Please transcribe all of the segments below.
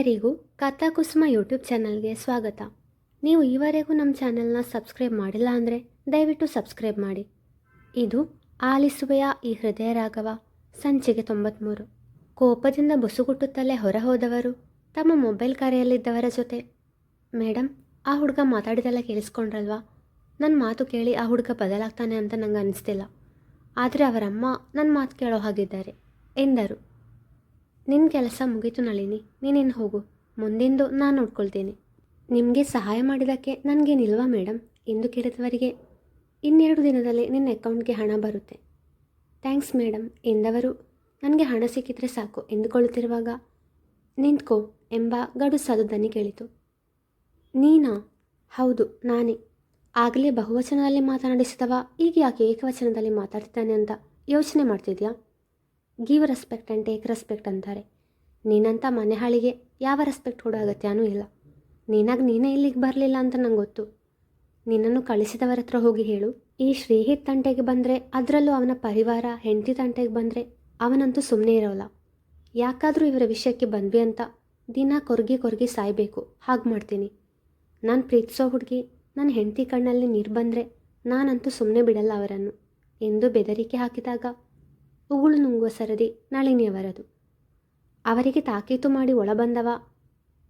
ಎಲ್ಲರಿಗೂ ಕಥಾಕುಸುಮ ಯೂಟ್ಯೂಬ್ ಚಾನಲ್ಗೆ ಸ್ವಾಗತ. ನೀವು ಈವರೆಗೂ ನಮ್ಮ ಚಾನಲ್ನ ಸಬ್ಸ್ಕ್ರೈಬ್ ಮಾಡಿಲ್ಲ ಅಂದರೆ ದಯವಿಟ್ಟು ಸಬ್ಸ್ಕ್ರೈಬ್ ಮಾಡಿ. ಇದು ಆಲಿಸುವೆಯ ಈ ಹೃದಯ ರಾಘವ ಸಂಚಿಕೆ ತೊಂಬತ್ತ್ಮೂರು ಕೋಪದಿಂದ ಬುಸುಗುಟ್ಟುತ್ತಲೇ ಹೊರ ಹೋದವರು ತಮ್ಮ ಮೊಬೈಲ್ ಕರೆಯಲ್ಲಿದ್ದವರ ಜೊತೆ. ಮೇಡಮ್ ಆ ಹುಡುಗ ಮಾತಾಡಿದೆಲ್ಲ ಕೇಳಿಸ್ಕೊಂಡ್ರಲ್ವಾ? ನನ್ನ ಮಾತು ಕೇಳಿ ಆ ಹುಡುಗ ಬದಲಾಗ್ತಾನೆ ಅಂತ ನಂಗೆ ಅನಿಸ್ತಿಲ್ಲ ಆದರೆ ಅವರಮ್ಮ ನನ್ನ ಮಾತು ಕೇಳೋ ಹಾಗಿದ್ದಾರೆ ಎಂದರು. ನಿನ್ನ ಕೆಲಸ ಮುಗೀತು ನಳಿನಿ, ನೀನೇನು ಹೋಗು? ಮುಂದಿಂದು ನಾನು ನೋಡ್ಕೊಳ್ತೇನೆ. ನಿಮಗೆ ಸಹಾಯ ಮಾಡಿದ್ದಕ್ಕೆ ನನಗೇನಿಲ್ವಾ ಮೇಡಮ್ ಎಂದು ಕೇಳಿದವರಿಗೆ, ಇನ್ನೆರಡು ದಿನದಲ್ಲಿ ನಿನ್ನ ಅಕೌಂಟ್ಗೆ ಹಣ ಬರುತ್ತೆ. ಥ್ಯಾಂಕ್ಸ್ ಮೇಡಮ್ ಎಂದವರು, ನನಗೆ ಹಣ ಸಿಕ್ಕಿದ್ರೆ ಸಾಕು ಎಂದುಕೊಳ್ಳುತ್ತಿರುವಾಗ, ನಿಂತ್ಕೋ ಎಂಬ ಗಡುಸಾದ ದನಿ ಕೇಳಿತು. ನೀನಾ? ಹೌದು, ನಾನೇ. ಆಗಲೇ ಬಹುವಚನದಲ್ಲಿ ಮಾತನಾಡಿಸಿದವ, ಈಗ ಯಾಕೆ ಏಕವಚನದಲ್ಲಿ ಮಾತಾಡ್ತಿದ್ದಾನೆ ಅಂತ ಯೋಚನೆ ಮಾಡ್ತಿದ್ಯಾ? Give respect and take respect ಅಂತಾರೆ. ನೀನಂತ ಮನೆ ಹಾಳಿಗೆ ಯಾವ ರೆಸ್ಪೆಕ್ಟ್ ಕೊಡೋ ಅಗತ್ಯನೂ ಇಲ್ಲ. ನೀನಾಗ ನೀನೇ ಇಲ್ಲಿಗೆ ಬರಲಿಲ್ಲ ಅಂತ ನಂಗೆ ಗೊತ್ತು. ನಿನ್ನನ್ನು ಕಳಿಸಿದವರ ಹತ್ರ ಹೋಗಿ ಹೇಳು. ಈ ಶ್ರೀಹಿತ್ ತಂಟೆಗೆ ಬಂದರೆ ಅದರಲ್ಲೂ ಅವನ ಪರಿವಾರ, ಹೆಂಡತಿ ತಂಟೆಗೆ ಬಂದರೆ ಅವನಂತೂ ಸುಮ್ಮನೆ ಇರೋಲ್ಲ. ಯಾಕಾದರೂ ಇವರ ವಿಷಯಕ್ಕೆ ಬಂದ್ವಿ ಅಂತ ದಿನ ಕೊರಗಿ ಕೊರಗಿ ಸಾಯಬೇಕು. ಹಾಗೆ ಮಾಡ್ತೀನಿ. ನಾನು ಪ್ರೀತಿಸೋ ಹುಡುಗಿ ನನ್ನ ಹೆಂಡತಿ ಕಣ್ಣಲ್ಲಿ ನೀರು ಬಂದರೆ ನಾನಂತೂ ಸುಮ್ಮನೆ ಬಿಡಲ್ಲ ಅವರನ್ನು. ಎಂದು ಬೆದರಿಕೆ ಹಾಕಿದಾಗ ಉಗುಳು ನುಂಗುವ ಸರದಿ ನಳಿನಿಯವರದು. ಅವರಿಗೆ ತಾಕೀತು ಮಾಡಿ ಒಳಬಂದವ.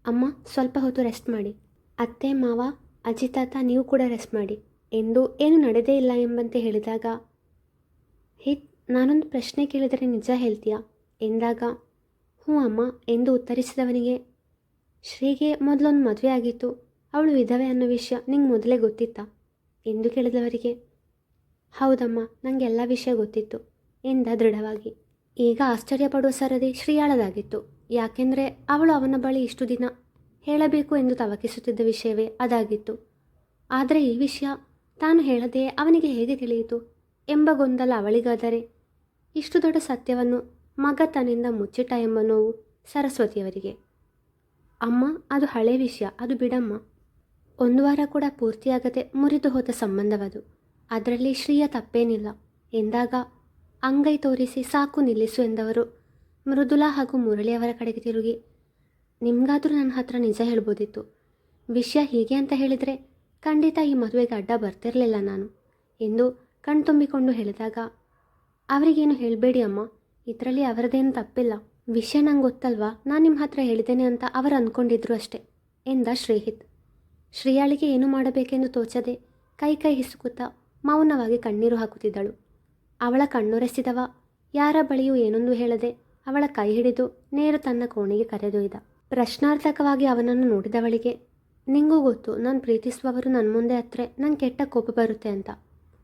ಅಮ್ಮ, ಸ್ವಲ್ಪ ಹೊತ್ತು ರೆಸ್ಟ್ ಮಾಡಿ. ಅತ್ತೆ, ಮಾವ, ಅಜ್ಜಿ, ತಾತ, ನೀವು ಕೂಡ ರೆಸ್ಟ್ ಮಾಡಿ. ಎಂದು ಏನು ನಡೆದೇ ಇಲ್ಲ ಎಂಬಂತೆ ಹೇಳಿದಾಗ ಹಿ ನಾನೊಂದು ಪ್ರಶ್ನೆ ಕೇಳಿದರೆ ನಿಜ ಹೇಳ್ತೀಯಾ? ಎಂದಾಗ, ಹ್ಞೂ ಅಮ್ಮ ಎಂದು ಉತ್ತರಿಸಿದವನಿಗೆ, ಶ್ರೀಗೆ ಮೊದಲೊಂದು ಮದುವೆ ಆಗಿತ್ತು. ಅವಳು ವಿಧವೆ ಅನ್ನೋ ವಿಷಯ ನಿಂಗೆ ಮೊದಲೇ ಗೊತ್ತಿತ್ತಾ? ಎಂದು ಕೇಳಿದವರಿಗೆ, ಹೌದಮ್ಮ ನನಗೆಲ್ಲ ವಿಷಯ ಗೊತ್ತಿತ್ತು. ಎಂದ ದೃಢವಾಗಿ. ಈಗ ಆಶ್ಚರ್ಯಪಡುವ ಸರದಿ ಶ್ರೀಯಾಳದಾಗಿತ್ತು. ಯಾಕೆಂದರೆ ಅವಳು ಅವನ ಬಳಿ ಇಷ್ಟು ದಿನ ಹೇಳಬೇಕು ಎಂದು ತವಕಿಸುತ್ತಿದ್ದ ವಿಷಯವೇ ಅದಾಗಿತ್ತು. ಆದರೆ ಈ ವಿಷಯ ತಾನು ಹೇಳದೆಯೇ ಅವನಿಗೆ ಹೇಗೆ ತಿಳಿಯಿತು? ಎಂಬ ಗೊಂದಲ ಅವಳಿಗಾದರೆ ಇಷ್ಟು ದೊಡ್ಡ ಸತ್ಯವನ್ನು ಮಗ ತನ್ನಿಂದ ಮುಚ್ಚಿಟ್ಟ ಎಂಬ ನೋವು ಸರಸ್ವತಿಯವರಿಗೆ. ಅಮ್ಮ, ಅದು ಹಳೆ ವಿಷಯ, ಅದು ಬಿಡಮ್ಮ. ಒಂದು ವಾರ ಕೂಡ ಪೂರ್ತಿಯಾಗದೆ ಮುರಿದು ಹೋದ ಸಂಬಂಧವದು. ಅದರಲ್ಲಿ ಶ್ರೀಯ ತಪ್ಪೇನಿಲ್ಲ. ಎಂದಾಗ ಅಂಗೈ ತೋರಿಸಿ ಸಾಕು ನಿಲ್ಲಿಸು ಎಂದವರು. ಮೃದುಲಾ ಹಾಗೂ ಮುರಳಿ ಅವರ ಕಡೆಗೆ ತಿರುಗಿ, ನಿಮಗಾದರೂ ನನ್ನ ಹತ್ರ ನಿಜ ಹೇಳ್ಬೋದಿತ್ತು. ವಿಷಯ ಹೀಗೆ ಅಂತ ಹೇಳಿದರೆ ಖಂಡಿತ ಈ ಮದುವೆಗೆ ಅಡ್ಡ ಬರ್ತಿರಲಿಲ್ಲ ನಾನು ಎಂದು ಕಣ್ತುಂಬಿಕೊಂಡು ಹೇಳಿದಾಗ, ಅವರಿಗೇನು ಹೇಳಬೇಡಿ ಅಮ್ಮ, ಇದರಲ್ಲಿ ಅವರದೇನು ತಪ್ಪಿಲ್ಲ. ವಿಷಯ ನಂಗೆ ಗೊತ್ತಲ್ವಾ, ನಾನು ನಿಮ್ಮ ಹತ್ರ ಹೇಳಿದ್ದೇನೆ ಅಂತ ಅವರು ಅಂದ್ಕೊಂಡಿದ್ರು ಅಷ್ಟೆ ಎಂದ ಶ್ರೀಹಿತ್. ಶ್ರೀಯಾಳಿಗೆ ಏನು ಮಾಡಬೇಕೆಂದು ತೋಚದೆ ಕೈ ಕೈ ಹಿಸುಕುತ್ತಾ ಮೌನವಾಗಿ ಕಣ್ಣೀರು ಹಾಕುತ್ತಿದ್ದಳು. ಅವಳ ಕಣ್ಣುರೆಸಿದವ. ಯಾರ ಬಳಿಯೂ ಏನೊಂದು ಹೇಳದೆ ಅವಳ ಕೈ ಹಿಡಿದು ನೇರ ತನ್ನ ಕೋಣೆಗೆ ಕರೆದೊಯ್ದ. ಪ್ರಶ್ನಾರ್ಥಕವಾಗಿ ಅವನನ್ನು ನೋಡಿದವಳಿಗೆ, ನಿಂಗೂ ಗೊತ್ತು, ನಾನು ಪ್ರೀತಿಸುವವರು ನನ್ನ ಮುಂದೆ ಹತ್ರ ನಂಗೆ ಕೆಟ್ಟ ಕೋಪ ಬರುತ್ತೆ ಅಂತ.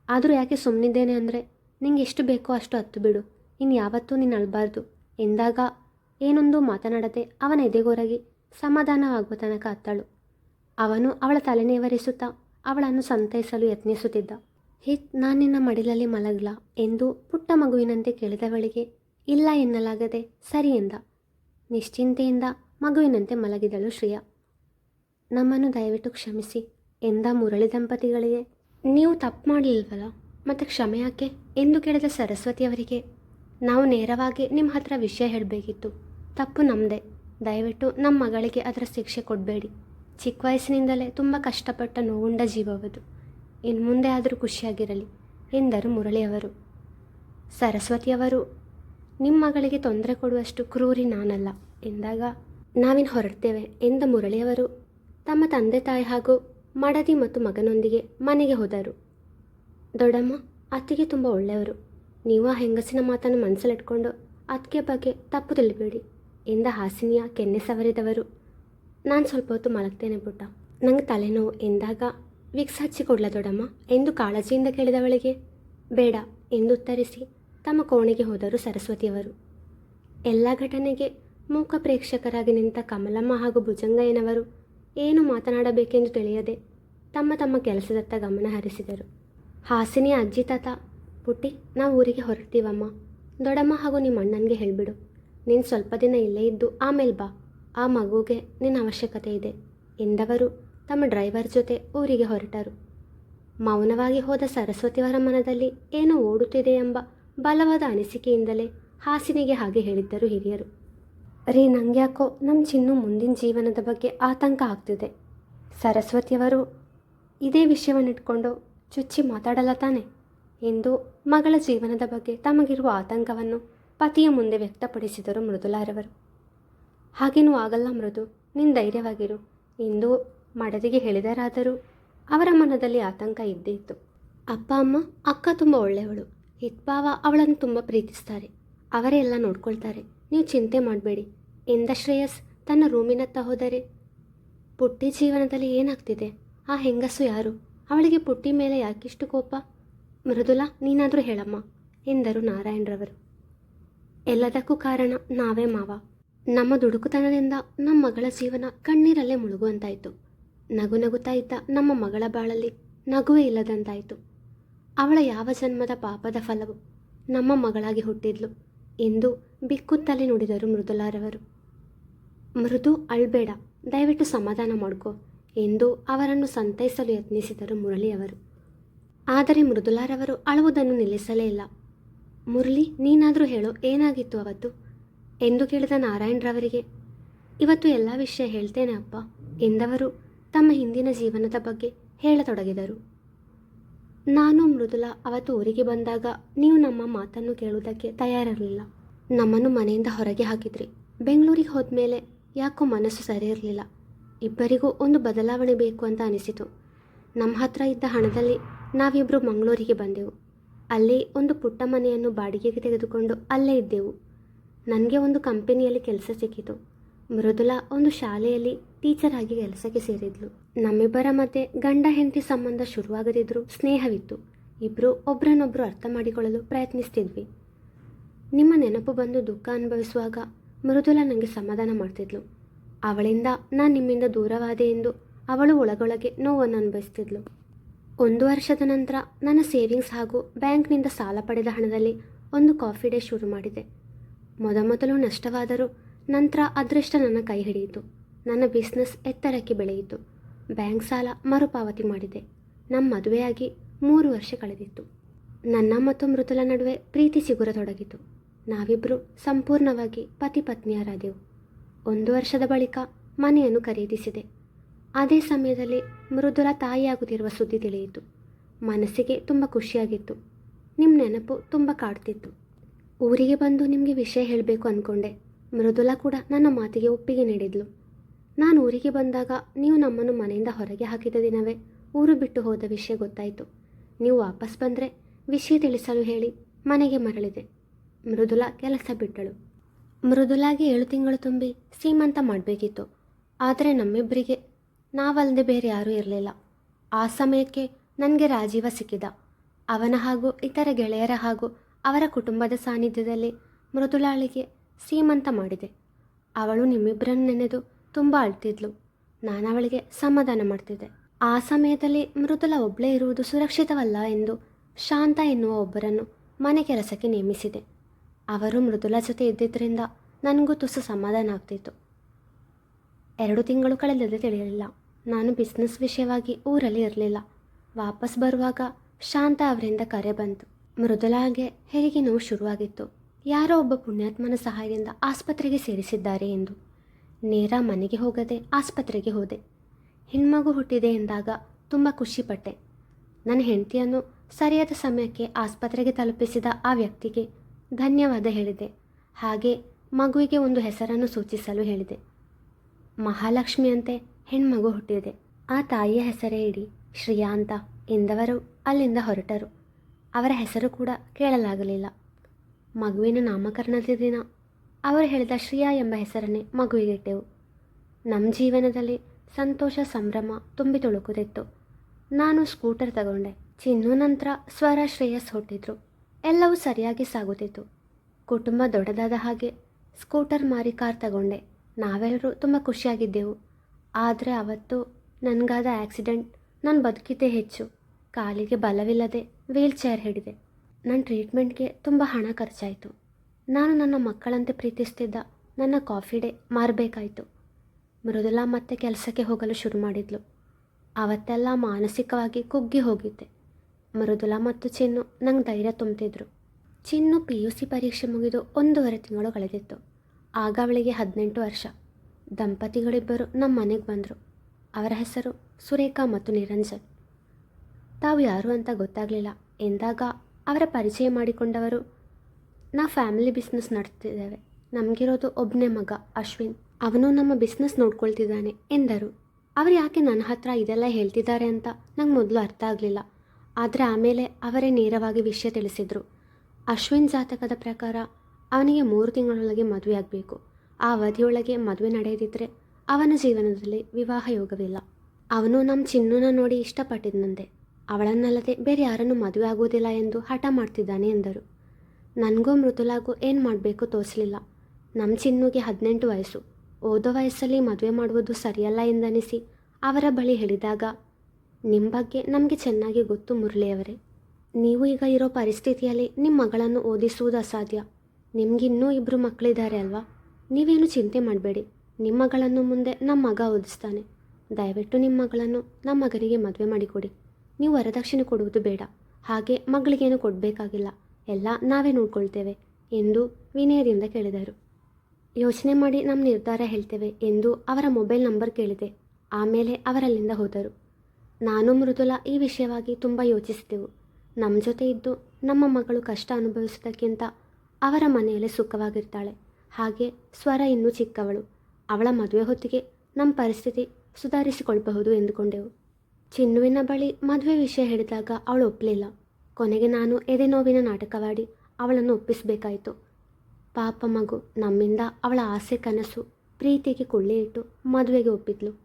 ಆದರೂ ಯಾಕೆ ಸುಮ್ಮನಿದ್ದೇನೆ ಅಂದರೆ? ನಿಂಗೆ ಎಷ್ಟು ಬೇಕೋ ಅಷ್ಟು ಹತ್ತು ಬಿಡು. ಇನ್ನು ಯಾವತ್ತೂ ನೀನು ಅಳಬಾರ್ದು. ಎಂದಾಗ ಏನೊಂದು ಮಾತನಾಡದೆ ಅವನ ಎದೆಗೊರಗಿ ಸಮಾಧಾನವಾಗುವ ತನಕ ಅತ್ತಳು. ಅವನು ಅವಳ ತಲೆನೇವರಿಸುತ್ತಾ ಅವಳನ್ನು ಸಂತೈಸಲು ಯತ್ನಿಸುತ್ತಿದ್ದ. ಹಿತ್ ನಾನು ನಿನ್ನ ಮಡಿಲಲ್ಲಿ ಮಲಗಲ ಎಂದು ಪುಟ್ಟ ಮಗುವಿನಂತೆ ಕೇಳಿದವಳಿಗೆ, ಇಲ್ಲ ಎನ್ನಲಾಗದೆ ಸರಿ ಎಂದ. ನಿಶ್ಚಿಂತೆಯಿಂದ ಮಗುವಿನಂತೆ ಮಲಗಿದಳು ಶ್ರಿಯಾ. ನಮ್ಮನ್ನು ದಯವಿಟ್ಟು ಕ್ಷಮಿಸಿ ಎಂದ ಮುರಳಿ ದಂಪತಿಗಳಿಗೆ. ನೀವು ತಪ್ಪು ಮಾಡಲಿಲ್ವಲ್ಲ ಮತ್ತು ಕ್ಷಮೆ ಯಾಕೆ? ಎಂದು ಕೇಳಿದ ಸರಸ್ವತಿಯವರಿಗೆ ನಾವು ನೇರವಾಗಿ ನಿಮ್ಮ ಹತ್ರ ವಿಷಯ ಹೇಳಬೇಕಿತ್ತು. ತಪ್ಪು ನಮ್ಮದೇ ದಯವಿಟ್ಟು ನಮ್ಮ ಮಗಳಿಗೆ ಅದರ ಶಿಕ್ಷೆ ಕೊಡಬೇಡಿ. ಚಿಕ್ಕ ವಯಸ್ಸಿನಿಂದಲೇ ತುಂಬ ಕಷ್ಟಪಟ್ಟ ನೋವುಂಡ ಜೀವವದು. ಇನ್ನು ಮುಂದೆ ಆದರೂ ಖುಷಿಯಾಗಿರಲಿ, ಎಂದರು ಮುರಳಿಯವರು. ಸರಸ್ವತಿಯವರು ನಿಮ್ಮ ಮಗಳಿಗೆ ತೊಂದರೆ ಕೊಡುವಷ್ಟು ಕ್ರೂರಿ ನಾನಲ್ಲ ಎಂದಾಗ ನಾವಿನ್ನು ಹೊರಡ್ತೇವೆ ಎಂದ ಮುರಳಿಯವರು, ತಮ್ಮ ತಂದೆ ತಾಯಿ ಹಾಗೂ ಮಡದಿ ಮತ್ತು ಮಗನೊಂದಿಗೆ ಮನೆಗೆ ಹೋದರು. ದೊಡ್ಡಮ್ಮ, ಅತ್ತಿಗೆ ತುಂಬ ಒಳ್ಳೆಯವರು. ನೀವು ಆ ಹೆಂಗಸಿನ ಮಾತನ್ನು ಮನಸ್ಸಲ್ಲಿಟ್ಕೊಂಡು ಅತ್ತಿಗೆ ಬಗ್ಗೆ ತಪ್ಪು ತಿಳಿಬೇಡಿ ಎಂದ ಹಾಸಿನಿಯ ಕೆನ್ನೆ ಸವರಿದವರು. ನಾನು ಸ್ವಲ್ಪ ಹೊತ್ತು ಮಲಗ್ತೇನೆ ಪುಟ್ಟ. ನಂಗೆ ತಲೆನೋವು ಎಂದಾಗ ವಿಕ್ಸ್ ಹಚ್ಚಿಕೊಡ್ಲ ದೊಡಮ್ಮ, ಎಂದು ಕಾಳಜಿಯಿಂದ ಕೇಳಿದವಳಿಗೆ. ಬೇಡ, ಎಂದು ಉತ್ತರಿಸಿ ತಮ್ಮ ಕೋಣೆಗೆ ಹೋದರು ಸರಸ್ವತಿಯವರು. ಎಲ್ಲ ಘಟನೆಗೆ ಮೂಕ ಪ್ರೇಕ್ಷಕರಾಗಿ ನಿಂತ ಕಮಲಮ್ಮ ಹಾಗೂ ಭುಜಂಗಯ್ಯನವರು ಏನು ಮಾತನಾಡಬೇಕೆಂದು ತಿಳಿಯದೆ ತಮ್ಮ ತಮ್ಮ ಕೆಲಸದತ್ತ ಗಮನ ಹರಿಸಿದರು. ಹಾಸಿನಿಯ ಅಜ್ಜಿ ತಾತ, ಪುಟ್ಟಿ, ನಾವು ಊರಿಗೆ ಹೊರಡ್ತೀವಮ್ಮ. ದೊಡಮ್ಮ ಹಾಗೂ ನಿಮ್ಮ ಅಣ್ಣನಿಗೆ ಹೇಳಿಬಿಡು. ನೀನು ಸ್ವಲ್ಪ ದಿನ ಇಲ್ಲೇ ಇದ್ದು ಆಮೇಲೆ ಬಾ. ಆ ಮಗುಗೆ ನಿನ್ನ ಅವಶ್ಯಕತೆ ಇದೆ, ಎಂದವರು ತಮ್ಮ ಡ್ರೈವರ್ ಜೊತೆ ಊರಿಗೆ ಹೊರಟರು. ಮೌನವಾಗಿ ಹೋದ ಸರಸ್ವತಿಯವರ ಮನದಲ್ಲಿ ಏನೋ ಓಡುತ್ತಿದೆ ಎಂಬ ಬಲವಾದ ಅನಿಸಿಕೆಯಿಂದಲೇ ಹಾಸಿನಿಗೆ ಹಾಗೆ ಹೇಳಿದ್ದರು ಹಿರಿಯರು. ರೀ, ನಂಗ್ಯಾಕೋ ನಮ್ಮ ಚಿನ್ನು ಮುಂದಿನ ಜೀವನದ ಬಗ್ಗೆ ಆತಂಕ ಆಗ್ತಿದೆ. ಸರಸ್ವತಿಯವರು ಇದೇ ವಿಷಯವನ್ನಿಟ್ಕೊಂಡು ಚುಚ್ಚಿ ಮಾತಾಡಲ್ಲ ತಾನೆ? ಎಂದು ಮಗಳ ಜೀವನದ ಬಗ್ಗೆ ತಮಗಿರುವ ಆತಂಕವನ್ನು ಪತಿಯ ಮುಂದೆ ವ್ಯಕ್ತಪಡಿಸಿದರು ಮೃದುಲಾರವರು. ಹಾಗೇನೂ ಆಗಲ್ಲ ಮೃದು ನಿನ್ನ ಧೈರ್ಯವಾಗಿರು. ಎಂದು ಮಡದಿಗೆ ಹೇಳಿದರಾದರೂ ಅವರ ಮನದಲ್ಲಿ ಆತಂಕ ಇದ್ದೇ ಇತ್ತು. ಅಪ್ಪ, ಅಮ್ಮ, ಅಕ್ಕ ತುಂಬ ಒಳ್ಳೆಯವಳು. ಹಿತ್ಭಾವ ಅವಳನ್ನು ತುಂಬ ಪ್ರೀತಿಸ್ತಾರೆ. ಅವರೇ ಎಲ್ಲ ನೋಡ್ಕೊಳ್ತಾರೆ. ನೀವು ಚಿಂತೆ ಮಾಡಬೇಡಿ. ಎಂದ ಶ್ರೇಯಸ್ ತನ್ನ ರೂಮಿನತ್ತ ಹೋದರೆ, ಪುಟ್ಟಿ ಜೀವನದಲ್ಲಿ ಏನಾಗ್ತಿದೆ? ಆ ಹೆಂಗಸು ಯಾರು? ಅವಳಿಗೆ ಪುಟ್ಟಿ ಮೇಲೆ ಯಾಕಿಷ್ಟು ಕೋಪ? ಮೃದುಲಾ, ನೀನಾದರೂ ಹೇಳಮ್ಮ, ಎಂದರು ನಾರಾಯಣರವರು. ಎಲ್ಲದಕ್ಕೂ ಕಾರಣ ನಾವೇ ಮಾವ. ನಮ್ಮ ದುಡುಕುತನದಿಂದ ನಮ್ಮ ಮಗಳ ಜೀವನ ಕಣ್ಣೀರಲ್ಲೇ ಮುಳುಗುವಂತಾಯಿತು. ನಗು ನಗುತ್ತಾ ಇದ್ದ ನಮ್ಮ ಮಗಳ ಬಾಳಲ್ಲಿ ನಗುವೇ ಇಲ್ಲದಂತಾಯಿತು. ಅವಳ ಯಾವ ಜನ್ಮದ ಪಾಪದ ಫಲವು ನಮ್ಮ ಮಗಳಾಗಿ ಹುಟ್ಟಿದ್ಲು ಎಂದು ಬಿಕ್ಕುತ್ತಲೇ ನುಡಿದರು ಮೃದುಲಾರವರು. ಮೃದು ಅಳ್ಬೇಡ, ದಯವಿಟ್ಟು ಸಮಾಧಾನ ಮಾಡ್ಕೋ ಎಂದು ಅವರನ್ನು ಸಂತೈಸಲು ಯತ್ನಿಸಿದರು ಮುರಳಿಯವರು. ಆದರೆ ಮೃದುಲಾರವರು ಅಳುವುದನ್ನು ನಿಲ್ಲಿಸಲೇ ಇಲ್ಲ. ಮುರಳಿ, ನೀನಾದರೂ ಹೇಳೋ, ಏನಾಗಿತ್ತು ಅವತ್ತು? ಎಂದು ಕೇಳಿದ ನಾರಾಯಣರವರಿಗೆ, ಇವತ್ತು ಎಲ್ಲ ವಿಷಯ ಹೇಳ್ತೇನೆ ಅಪ್ಪ, ಎಂದವರು ತಮ್ಮ ಹಿಂದಿನ ಜೀವನದ ಬಗ್ಗೆ ಹೇಳತೊಡಗಿದರು. ನಾನು ಮೃದುಲಾ, ಅವತ್ತು ಊರಿಗೆ ಬಂದಾಗ ನೀವು ನಮ್ಮ ಮಾತನ್ನು ಕೇಳುವುದಕ್ಕೆ ತಯಾರಿರಲಿಲ್ಲ. ನಮ್ಮನ್ನು ಮನೆಯಿಂದ ಹೊರಗೆ ಹಾಕಿದ್ರಿ. ಬೆಂಗಳೂರಿಗೆ ಹೋದ್ಮೇಲೆ ಯಾಕೋ ಮನಸ್ಸು ಸರಿ ಇರಲಿಲ್ಲ ಇಬ್ಬರಿಗೂ ಒಂದು ಬದಲಾವಣೆ ಬೇಕು ಅಂತ ಅನಿಸಿತು. ನಮ್ಮ ಹತ್ರ ಇದ್ದ ಹಣದಲ್ಲಿ ನಾವಿಬ್ಬರು ಮಂಗಳೂರಿಗೆ ಬಂದೆವು. ಅಲ್ಲಿ ಒಂದು ಪುಟ್ಟ ಮನೆಯನ್ನು ಬಾಡಿಗೆಗೆ ತೆಗೆದುಕೊಂಡು ಅಲ್ಲೇ ಇದ್ದೆವು. ನನಗೆ ಒಂದು ಕಂಪನಿಯಲ್ಲಿ ಕೆಲಸ ಸಿಕ್ಕಿತು. ಮೃದುಲಾ ಒಂದು ಶಾಲೆಯಲ್ಲಿ ಟೀಚರ್ ಆಗಿ ಕೆಲಸಕ್ಕೆ ಸೇರಿದ್ಲು. ನಮ್ಮಿಬ್ಬರ ಮಧ್ಯೆ ಗಂಡ ಹೆಂಡತಿ ಸಂಬಂಧ ಶುರುವಾಗದಿದ್ರೂ ಸ್ನೇಹವಿತ್ತು. ಇಬ್ಬರು ಒಬ್ಬರನ್ನೊಬ್ಬರು ಅರ್ಥ ಮಾಡಿಕೊಳ್ಳಲು ಪ್ರಯತ್ನಿಸ್ತಿದ್ವಿ. ನಿಮ್ಮ ನೆನಪು ಬಂದು ದುಃಖ ಅನುಭವಿಸುವಾಗ ಮೃದುಲಾ ನನಗೆ ಸಮಾಧಾನ ಮಾಡ್ತಿದ್ಲು. ಅವಳಿಂದ ನಾನು ನಿಮ್ಮಿಂದ ದೂರವಾದೆ ಎಂದು ಅವಳು ಒಳಗೊಳಗೆ ನೋವನ್ನು ಅನುಭವಿಸ್ತಿದ್ಲು. ಒಂದು ವರ್ಷದ ನಂತರ ನನ್ನ ಸೇವಿಂಗ್ಸ್ ಹಾಗೂ ಬ್ಯಾಂಕ್ನಿಂದ ಸಾಲ ಪಡೆದ ಹಣದಲ್ಲಿ ಒಂದು ಕಾಫಿ ಡೇ ಶುರು ಮಾಡಿದೆ. ಮೊದಮೊದಲು ನಷ್ಟವಾದರೂ ನಂತರ ಅದೃಷ್ಟ ನನ್ನ ಕೈ ಹಿಡಿಯಿತು. ನನ್ನ ಬಿಸ್ನೆಸ್ ಎತ್ತರಕ್ಕೆ ಬೆಳೆಯಿತು. ಬ್ಯಾಂಕ್ ಸಾಲ ಮರುಪಾವತಿ ಮಾಡಿದೆ. ನಮ್ಮ ಮದುವೆಯಾಗಿ ಮೂರು ವರ್ಷ ಕಳೆದಿತ್ತು. ನನ್ನ ಮತ್ತು ಮೃದುಲ ನಡುವೆ ಪ್ರೀತಿ ಸಿಗುರತೊಡಗಿತು. ನಾವಿಬ್ಬರು ಸಂಪೂರ್ಣವಾಗಿ ಪತಿ ಪತ್ನಿಯರಾದೆವು. ಒಂದು ವರ್ಷದ ಬಳಿಕ ಮನೆಯನ್ನು ಖರೀದಿಸಿದೆ. ಅದೇ ಸಮಯದಲ್ಲಿ ಮೃದುಲ ತಾಯಿಯಾಗುತ್ತಿರುವ ಸುದ್ದಿ ತಿಳಿಯಿತು. ಮನಸ್ಸಿಗೆ ತುಂಬ ಖುಷಿಯಾಗಿತ್ತು. ನಿಮ್ಮ ನೆನಪು ತುಂಬ ಕಾಡ್ತಿತ್ತು. ಊರಿಗೆ ಬಂದು ನಿಮಗೆ ವಿಷಯ ಹೇಳಬೇಕು ಅಂದ್ಕೊಂಡೆ ಮೃದುಲಾ ಕೂಡ ನನ್ನ ಮಾತಿಗೆ ಒಪ್ಪಿಗೆ ನೀಡಿದ್ಲು. ನಾನು ಊರಿಗೆ ಬಂದಾಗ ನೀವು ನಮ್ಮನ್ನು ಮನೆಯಿಂದ ಹೊರಗೆ ಹಾಕಿದ ದಿನವೇ ಊರು ಬಿಟ್ಟು ಹೋದ ವಿಷಯ ಗೊತ್ತಾಯಿತು. ನೀವು ವಾಪಸ್ ಬಂದರೆ ವಿಷಯ ತಿಳಿಸಲು ಹೇಳಿ ಮನೆಗೆ ಮರಳಿದೆ. ಮೃದುಲಾ ಕೆಲಸ ಬಿಟ್ಟಳು. ಮೃದುಲಾಗಿ ಏಳು ತಿಂಗಳು ತುಂಬಿ ಸೀಮಂತ ಮಾಡಬೇಕಿತ್ತು. ಆದರೆ ನಮ್ಮಿಬ್ಬರಿಗೆ ನಾವಲ್ಲದೆ ಬೇರೆ ಯಾರೂ ಇರಲಿಲ್ಲ. ಆ ಸಮಯಕ್ಕೆ ನನಗೆ ರಾಜೀವ ಸಿಕ್ಕಿದ. ಅವನ ಹಾಗೂ ಇತರ ಗೆಳೆಯರ ಹಾಗೂ ಅವರ ಕುಟುಂಬದ ಸಾನ್ನಿಧ್ಯದಲ್ಲಿ ಮೃದುಲಾಳಿಗೆ ಸೀಮಂತ ಮಾಡಿದೆ. ಅವಳು ನಿಮ್ಮಿಬ್ಬರನ್ನು ನೆನೆದು ತುಂಬ ಅಳ್ತಿದ್ಲು. ನಾನು ಅವಳಿಗೆ ಸಮಾಧಾನ ಮಾಡ್ತಿದ್ದೆ. ಆ ಸಮಯದಲ್ಲಿ ಮೃದುಲ ಒಬ್ಬಳೇ ಇರುವುದು ಸುರಕ್ಷಿತವಲ್ಲ ಎಂದು ಶಾಂತ ಎನ್ನುವ ಒಬ್ಬರನ್ನು ಮನೆ ಕೆಲಸಕ್ಕೆ ನೇಮಿಸಿದೆ. ಅವರು ಮೃದುಲ ಜೊತೆ ಇದ್ದಿದ್ದರಿಂದ ನನಗೂ ತುಸು ಸಮಾಧಾನ ಆಗ್ತಿತ್ತು. ಎರಡು ತಿಂಗಳು ಕಳೆದದೆ ತಿಳಿಯಲಿಲ್ಲ. ನಾನು ಬಿಸ್ನೆಸ್ ವಿಷಯವಾಗಿ ಊರಲ್ಲಿ ಇರಲಿಲ್ಲ. ವಾಪಸ್ ಬರುವಾಗ ಶಾಂತ ಅವರಿಂದ ಕರೆ ಬಂತು. ಮೃದುಲಾಗೆ ಹೆರಿಗೆ ನೋವು ಶುರುವಾಗಿತ್ತು. ಯಾರೋ ಒಬ್ಬ ಪುಣ್ಯಾತ್ಮನ ಸಹಾಯದಿಂದ ಆಸ್ಪತ್ರೆಗೆ ಸೇರಿಸಿದ್ದಾರೆ ಎಂದು. ನೇರ ಮನೆಗೆ ಹೋಗದೆ ಆಸ್ಪತ್ರೆಗೆ ಹೋದೆ. ಹೆಣ್ಮಗು ಹುಟ್ಟಿದೆ ಎಂದಾಗ ತುಂಬ ಖುಷಿಪಟ್ಟೆ. ನನ್ನ ಹೆಂಡತಿಯನ್ನು ಸರಿಯಾದ ಸಮಯಕ್ಕೆ ಆಸ್ಪತ್ರೆಗೆ ತಲುಪಿಸಿದ ಆ ವ್ಯಕ್ತಿಗೆ ಧನ್ಯವಾದ ಹೇಳಿದೆ. ಹಾಗೆ ಮಗುವಿಗೆ ಒಂದು ಹೆಸರನ್ನು ಸೂಚಿಸಲು ಹೇಳಿದೆ. ಮಹಾಲಕ್ಷ್ಮಿಯಂತೆ ಹೆಣ್ಮಗು ಹುಟ್ಟಿದೆ. ಆ ತಾಯಿಯ ಹೆಸರೇ ಇಡಿ, ಶ್ರೀಯಾಂತ ಎಂದವರು ಅಲ್ಲಿಂದ ಹೊರಟರು. ಅವರ ಹೆಸರು ಕೂಡ ಕೇಳಲಾಗಲಿಲ್ಲ. ಮಗುವಿನ ನಾಮಕರಣದ ದಿನ. ಅವರು ಹೇಳಿದ ಶ್ರೇಯಾ ಎಂಬ ಹೆಸರನ್ನೇ ಮಗುವಿಗಿಟ್ಟೆವು. ನಮ್ಮ ಜೀವನದಲ್ಲಿ ಸಂತೋಷ, ಸಂಭ್ರಮ ತುಂಬಿ ತುಳುಕುತ್ತಿತ್ತು. ನಾನು ಸ್ಕೂಟರ್ ತಗೊಂಡೆ. ಚಿನ್ನು ನಂತರ ಸ್ವರ ಶ್ರೇಯಸ್ ಹೊಟ್ಟಿದ್ರು. ಎಲ್ಲವೂ ಸರಿಯಾಗಿ ಸಾಗುತ್ತಿತ್ತು. ಕುಟುಂಬ ದೊಡ್ಡದಾದ ಹಾಗೆ ಸ್ಕೂಟರ್ ಮಾರಿ ಕಾರ್ ತಗೊಂಡೆ. ನಾವೆಲ್ಲರೂ ತುಂಬ ಖುಷಿಯಾಗಿದ್ದೆವು. ಆದರೆ ಅವತ್ತು ನನಗಾದ ಆಕ್ಸಿಡೆಂಟ್. ನಾನು ಬದುಕಿದ್ದೇ ಹೆಚ್ಚು. ಕಾಲಿಗೆ ಬಲವಿಲ್ಲದೆ ವೀಲ್ ಚೇರ್ ಹಿಡಿದೆ. ನನ್ನ ಟ್ರೀಟ್ಮೆಂಟ್ಗೆ ತುಂಬ ಹಣ ಖರ್ಚಾಯಿತು. ನಾನು ನನ್ನ ಮಕ್ಕಳಂತೆ ಪ್ರೀತಿಸ್ತಿದ್ದ ನನ್ನ ಕಾಫಿ ಡೇ ಮಾರಬೇಕಾಯಿತು. ಮೃದುಲಾ ಮತ್ತೆ ಕೆಲಸಕ್ಕೆ ಹೋಗಲು ಶುರು ಮಾಡಿದ್ಲು. ಅವತ್ತೆಲ್ಲ ಮಾನಸಿಕವಾಗಿ ಕುಗ್ಗಿ ಹೋಗಿದ್ದೆ. ಮೃದುಲಾ ಮತ್ತು ಚಿನ್ನು ನಂಗೆ ಧೈರ್ಯ ತುಂಬ್ತಿದ್ರು. ಚಿನ್ನು ಪಿ ಯು ಸಿ ಪರೀಕ್ಷೆ ಮುಗಿದು ಒಂದೂವರೆ ತಿಂಗಳು ಕಳೆದಿತ್ತು. ಆಗ ಅವಳಿಗೆ ಹದಿನೆಂಟು ವರ್ಷ. ದಂಪತಿಗಳಿಬ್ಬರು ನಮ್ಮ ಮನೆಗೆ ಬಂದರು. ಅವರ ಹೆಸರು ಸುರೇಖಾ ಮತ್ತು ನಿರಂಜನ್. ತಾವು ಯಾರು ಅಂತ ಗೊತ್ತಾಗಲಿಲ್ಲ. ಎಂದಾಗ ಅವರ ಪರಿಚಯ ಮಾಡಿಕೊಂಡವರು. ನಾ ಫ್ಯಾಮಿಲಿ ಬಿಸ್ನೆಸ್ ನಡೆಸ್ತಿದ್ದೇವೆ ನಮಗಿರೋದು ಒಬ್ಬನೇ ಮಗ, ಅಶ್ವಿನ್. ಅವನು ನಮ್ಮ ಬಿಸ್ನೆಸ್ ನೋಡ್ಕೊಳ್ತಿದ್ದಾನೆ ಎಂದರು. ಅವರು ಯಾಕೆ ನನ್ನ ಹತ್ರ ಇದೆಲ್ಲ ಹೇಳ್ತಿದ್ದಾರೆ ಅಂತ ನಂಗೆ ಮೊದಲು ಅರ್ಥ ಆಗಲಿಲ್ಲ. ಆದರೆ ಆಮೇಲೆ ಅವರೇ ನೇರವಾಗಿ ವಿಷಯ ತಿಳಿಸಿದರು. ಅಶ್ವಿನ್ ಜಾತಕದ ಪ್ರಕಾರ ಅವನಿಗೆ ಮೂರು ತಿಂಗಳೊಳಗೆ ಮದುವೆ ಆಗಬೇಕು. ಆ ಅವಧಿಯೊಳಗೆ ಮದುವೆ ನಡೆಯದಿದ್ದರೆ ಅವನ ಜೀವನದಲ್ಲಿ ವಿವಾಹ ಯೋಗವಿಲ್ಲ. ಅವನು ನಮ್ಮ ಚಿನ್ನನ ನೋಡಿ ಇಷ್ಟಪಟ್ಟಿದ್ದಂತೆ ಅವಳನ್ನಲ್ಲದೆ ಬೇರೆ ಯಾರನ್ನು ಮದುವೆ ಆಗುವುದಿಲ್ಲ ಎಂದು ಹಠ ಮಾಡ್ತಿದ್ದಾನೆ ಎಂದರು. ನನಗೂ ಮೃದುಲಾಗೂ ಏನು ಮಾಡಬೇಕು ತೋರಿಸಲಿಲ್ಲ. ನಮ್ಮ ಚಿನ್ನುಗೆ ಹದಿನೆಂಟು ವಯಸ್ಸು. ಓದೋ ವಯಸ್ಸಲ್ಲಿ ಮದುವೆ ಮಾಡುವುದು ಸರಿಯಲ್ಲ ಎಂದನಿಸಿ ಅವರ ಬಳಿ ಹೇಳಿದಾಗ ನಿಮ್ಮ ಬಗ್ಗೆ ನಮಗೆ ಚೆನ್ನಾಗಿ ಗೊತ್ತು ಮುರಳಿಯವರೇ. ನೀವು ಈಗ ಇರೋ ಪರಿಸ್ಥಿತಿಯಲ್ಲಿ ನಿಮ್ಮ ಮಗಳನ್ನು ಓದಿಸುವುದು ಅಸಾಧ್ಯ. ನಿಮಗಿನ್ನೂ ಇಬ್ಬರು ಮಕ್ಕಳಿದ್ದಾರೆ ಅಲ್ವಾ? ನೀವೇನು ಚಿಂತೆ ಮಾಡಬೇಡಿ. ನಿಮ್ಮ ಮಗಳನ್ನು ಮುಂದೆ ನಮ್ಮ ಮಗ ಓದಿಸ್ತಾನೆ. ದಯವಿಟ್ಟು ನಿಮ್ಮ ಮಗಳನ್ನು ನಮ್ಮ ಮಗನಿಗೆ ಮದುವೆ ಮಾಡಿಕೊಡಿ. ನೀವು ವರದಕ್ಷಿಣೆ ಕೊಡುವುದು ಬೇಡ. ಹಾಗೆ ಮಗಳಿಗೇನು ಕೊಡಬೇಕಾಗಿಲ್ಲ. ಎಲ್ಲ ನಾವೇ ನೋಡ್ಕೊಳ್ತೇವೆ ಎಂದು ವಿನಯದಿಂದ ಕೇಳಿದರು. ಯೋಚನೆ ಮಾಡಿ ನಮ್ಮ ನಿರ್ಧಾರ ಹೇಳ್ತೇವೆ ಎಂದು ಅವರ ಮೊಬೈಲ್ ನಂಬರ್ ಕೇಳಿದೆ. ಆಮೇಲೆ ಅವರಲ್ಲಿಂದ ಹೋದರು. ನಾನು ಮೃದುಲ ಈ ವಿಷಯವಾಗಿ ತುಂಬ ಯೋಚಿಸಿದೆವು. ನಮ್ಮ ಜೊತೆ ಇದ್ದು ನಮ್ಮ ಮಗಳು ಕಷ್ಟ ಅನುಭವಿಸೋದಕ್ಕಿಂತ ಅವರ ಮನೆಯಲ್ಲಿ ಸುಖವಾಗಿರ್ತಾಳೆ. ಹಾಗೆ ಸ್ವರ ಇನ್ನೂ ಚಿಕ್ಕವಳು. ಅವಳ ಮದುವೆ ಹೊತ್ತಿಗೆ ನಮ್ಮ ಪರಿಸ್ಥಿತಿ ಸುಧಾರಿಸಿಕೊಳ್ಳಬಹುದು ಎಂದುಕೊಂಡೆವು. ಚಿನ್ನುವಿನ ಬಳಿ ಮದುವೆ ವಿಷಯ ಹೇಳಿದಾಗ ಅವಳು ಒಪ್ಪಲಿಲ್ಲ. ಕೊನೆಗೆ ನಾನು ಎದೆ ನೋವಿನ ನಾಟಕವಾಡಿ ಅವಳನ್ನು ಒಪ್ಪಿಸಬೇಕಾಯಿತು. ಪಾಪ ಮಗು ನಮ್ಮಿಂದ ಅವಳ ಆಸೆ ಕನಸು ಪ್ರೀತಿಗೆ ಕೊಳ್ಳಿ ಇಟ್ಟು ಮದುವೆಗೆ ಒಪ್ಪಿದ್ಲು.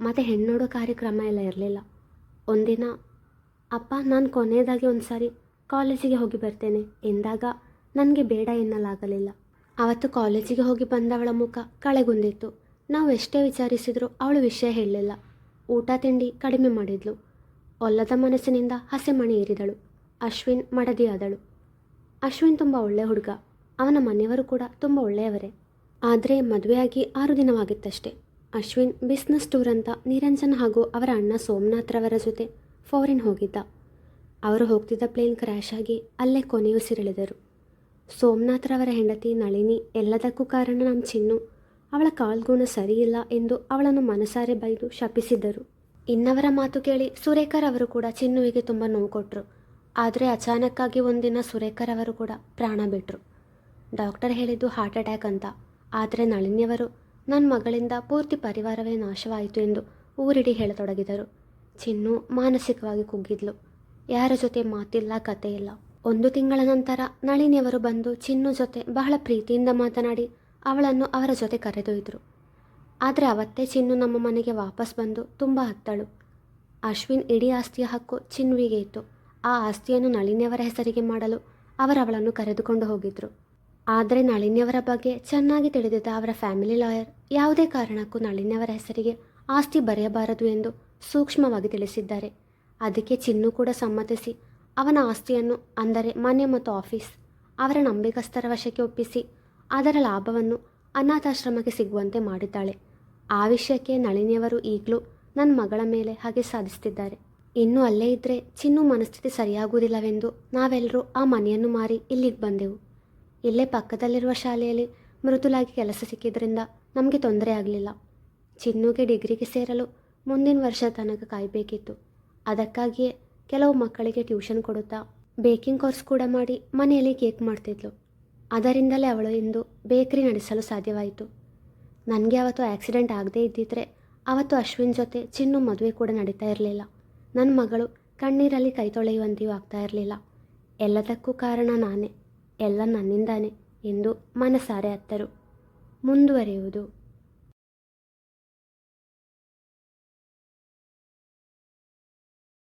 ಮತ್ತು ಹೆಣ್ಣೋಡೋ ಕಾರ್ಯಕ್ರಮ ಎಲ್ಲ ಇರಲಿಲ್ಲ. ಒಂದಿನ, ಅಪ್ಪ, ನಾನು ಕೊನೆಯದಾಗಿ ಒಂದು ಸಾರಿ ಕಾಲೇಜಿಗೆ ಹೋಗಿ ಬರ್ತೇನೆ ಎಂದಾಗ ನನಗೆ ಬೇಡ ಎನ್ನಲಾಗಲಿಲ್ಲ. ಅವತ್ತು ಕಾಲೇಜಿಗೆ ಹೋಗಿ ಬಂದವಳ ಮುಖ ಕಳೆಗುಂದಿತ್ತು. ನಾವು ಎಷ್ಟೇ ವಿಚಾರಿಸಿದರೂ ಅವಳು ವಿಷಯ ಹೇಳಲಿಲ್ಲ. ಊಟ ತಿಂಡಿ ಕಡಿಮೆ ಮಾಡಿದ್ಲು. ಒಲ್ಲದ ಮನಸ್ಸಿನಿಂದ ಹಸೆಮಣಿ ಏರಿದಳು. ಅಶ್ವಿನ್ ಮಡದಿಯಾದಳು. ಅಶ್ವಿನ್ ತುಂಬ ಒಳ್ಳೆಯ ಹುಡುಗ. ಅವನ ಮನೆಯವರು ಕೂಡ ತುಂಬ ಒಳ್ಳೆಯವರೇ. ಆದರೆ ಮದುವೆಯಾಗಿ ಆರು ದಿನವಾಗಿತ್ತಷ್ಟೇ. ಅಶ್ವಿನ್ ಬಿಸ್ನೆಸ್ ಟೂರ್ ಅಂತ ನಿರಂಜನ್ ಹಾಗೂ ಅವರ ಅಣ್ಣ ಸೋಮನಾಥ್ರವರ ಜೊತೆ ಫಾರಿನ್ ಹೋಗಿದ್ದ. ಅವರು ಹೋಗ್ತಿದ್ದ ಪ್ಲೇನ್ ಕ್ರ್ಯಾಶ್ ಆಗಿ ಅಲ್ಲೇ ಕೊನೆಯುಸಿರೆಳೆದರು ಸೋಮನಾಥ್ರವರ ಹೆಂಡತಿ ನಳಿನಿ ಎಲ್ಲದಕ್ಕೂ ಕಾರಣ ನಮ್ಮ ಚಿನ್ನು. ಅವಳ ಕಾಲ್ಗುಣ ಸರಿಯಿಲ್ಲ ಎಂದು ಅವಳನ್ನು ಮನಸಾರೆ ಬೈದು ಶಪಿಸಿದ್ದರು. ಇನ್ನವರ ಮಾತು ಕೇಳಿ ಸುರೇಖರ್ ಅವರು ಕೂಡ ಚಿನ್ನುವಿಗೆ ತುಂಬ ನೋವು ಕೊಟ್ಟರು ಆದರೆ ಅಚಾನಕ್ಕಾಗಿ ಒಂದಿನ ಸುರೇಖರ್ ಅವರು ಕೂಡ ಪ್ರಾಣ ಬಿಟ್ಟರು ಡಾಕ್ಟರ್ ಹೇಳಿದ್ದು ಹಾರ್ಟ್ ಅಟ್ಯಾಕ್ ಅಂತ. ಆದರೆ ನಳಿನಿಯವರು ನನ್ನ ಮಗಳಿಂದ ಪೂರ್ತಿ ಪರಿವಾರವೇ ನಾಶವಾಯಿತು ಎಂದು ಊರಿಡಿ ಹೇಳತೊಡಗಿದರು. ಚಿನ್ನು ಮಾನಸಿಕವಾಗಿ ಕುಗ್ಗಿದ್ಲು. ಯಾರ ಜೊತೆ ಮಾತಿಲ್ಲ, ಕತೆ ಇಲ್ಲ. ಒಂದು ತಿಂಗಳ ನಂತರ ನಳಿನಿಯವರು ಬಂದು ಚಿನ್ನು ಜೊತೆ ಬಹಳ ಪ್ರೀತಿಯಿಂದ ಮಾತನಾಡಿ ಅವಳನ್ನು ಅವರ ಜೊತೆ ಕರೆದೊಯ್ದರು. ಆದರೆ ಅವತ್ತೇ ಚಿನ್ನು ನಮ್ಮ ಮನೆಗೆ ವಾಪಸ್ ಬಂದು ತುಂಬ ಹತ್ತಳು. ಅಶ್ವಿನ್ ಇಡೀ ಆಸ್ತಿಯ ಹಕ್ಕು ಚಿನ್ವಿಗೆ ಇತ್ತು. ಆ ಆಸ್ತಿಯನ್ನು ನಳಿನಿಯವರ ಹೆಸರಿಗೆ ಮಾಡಲು ಅವರವಳನ್ನು ಕರೆದುಕೊಂಡು ಹೋಗಿದ್ರು. ಆದರೆ ನಳಿನಿಯವರ ಬಗ್ಗೆ ಚೆನ್ನಾಗಿ ತಿಳಿದಿದ್ದ ಅವರ ಫ್ಯಾಮಿಲಿ ಲಾಯರ್ ಯಾವುದೇ ಕಾರಣಕ್ಕೂ ನಳಿನಿಯವರ ಹೆಸರಿಗೆ ಆಸ್ತಿ ಬರೆಯಬಾರದು ಎಂದು ಸೂಕ್ಷ್ಮವಾಗಿ ತಿಳಿಸಿದ್ದಾರೆ. ಅದಕ್ಕೆ ಚಿನ್ನು ಕೂಡ ಸಮ್ಮತಿಸಿ ಅವನ ಆಸ್ತಿಯನ್ನು ಅಂದರೆ ಮನೆ ಮತ್ತು ಆಫೀಸ್ ಅವರ ನಂಬಿಕಸ್ಥರ ವಶಕ್ಕೆ ಒಪ್ಪಿಸಿ ಅದರ ಲಾಭವನ್ನು ಅನಾಥಾಶ್ರಮಕ್ಕೆ ಸಿಗುವಂತೆ ಮಾಡಿದ್ದಾಳೆ. ಆ ವಿಷಯಕ್ಕೆ ನಳಿನಿಯವರು ಈಗಲೂ ನನ್ನ ಮಗಳ ಮೇಲೆ ಹಾಗೆ ಸಾಧಿಸ್ತಿದ್ದಾರೆ ಇನ್ನೂ ಅಲ್ಲೇ ಇದ್ದರೆ ಚಿನ್ನು ಮನಸ್ಥಿತಿ ಸರಿಯಾಗುವುದಿಲ್ಲವೆಂದು ನಾವೆಲ್ಲರೂ ಆ ಮನೆಯನ್ನು ಮಾರಿ ಇಲ್ಲಿಗೆ ಬಂದೆವು. ಇಲ್ಲೇ ಪಕ್ಕದಲ್ಲಿರುವ ಶಾಲೆಯಲ್ಲಿ ಮೃದುಲಾಗಿ ಕೆಲಸ ಸಿಕ್ಕಿದ್ರಿಂದ ನಮಗೆ ತೊಂದರೆ ಆಗಲಿಲ್ಲ. ಚಿನ್ನುಗೆ ಡಿಗ್ರಿಗೆ ಸೇರಲು ಮುಂದಿನ ವರ್ಷ ತನಕ ಕಾಯಬೇಕಿತ್ತು. ಅದಕ್ಕಾಗಿಯೇ ಕೆಲವು ಮಕ್ಕಳಿಗೆ ಟ್ಯೂಷನ್ ಕೊಡುತ್ತಾ ಬೇಕಿಂಗ್ ಕೋರ್ಸ್ ಕೂಡ ಮಾಡಿ ಮನೆಯಲ್ಲಿ ಕೇಕ್ ಮಾಡ್ತಿದ್ಲು. ಅದರಿಂದಲೇ ಅವಳು ಇಂದು ಬೇಕರಿ ನಡೆಸಲು ಸಾಧ್ಯವಾಯಿತು. ನನಗೆ ಅವತ್ತು ಆಕ್ಸಿಡೆಂಟ್ ಆಗದೇ ಇದ್ದಿದ್ರೆ ಅವತ್ತು ಅಶ್ವಿನ್ ಜೊತೆ ಚಿನ್ನು ಮದುವೆ ಕೂಡ ನಡೀತಾ ಇರಲಿಲ್ಲ. ನನ್ನ ಮಗಳು ಕಣ್ಣೀರಲ್ಲಿ ಕೈ ತೊಳೆಯುವಂತೆಯೂ ಆಗ್ತಾ ಇರಲಿಲ್ಲ. ಎಲ್ಲದಕ್ಕೂ ಕಾರಣ ನಾನೇ, ಎಲ್ಲ ನನ್ನಿಂದಾನೆ ಎಂದು ಮನಸಾರೆ ಅತ್ತರು. ಮುಂದುವರಿಯುವುದು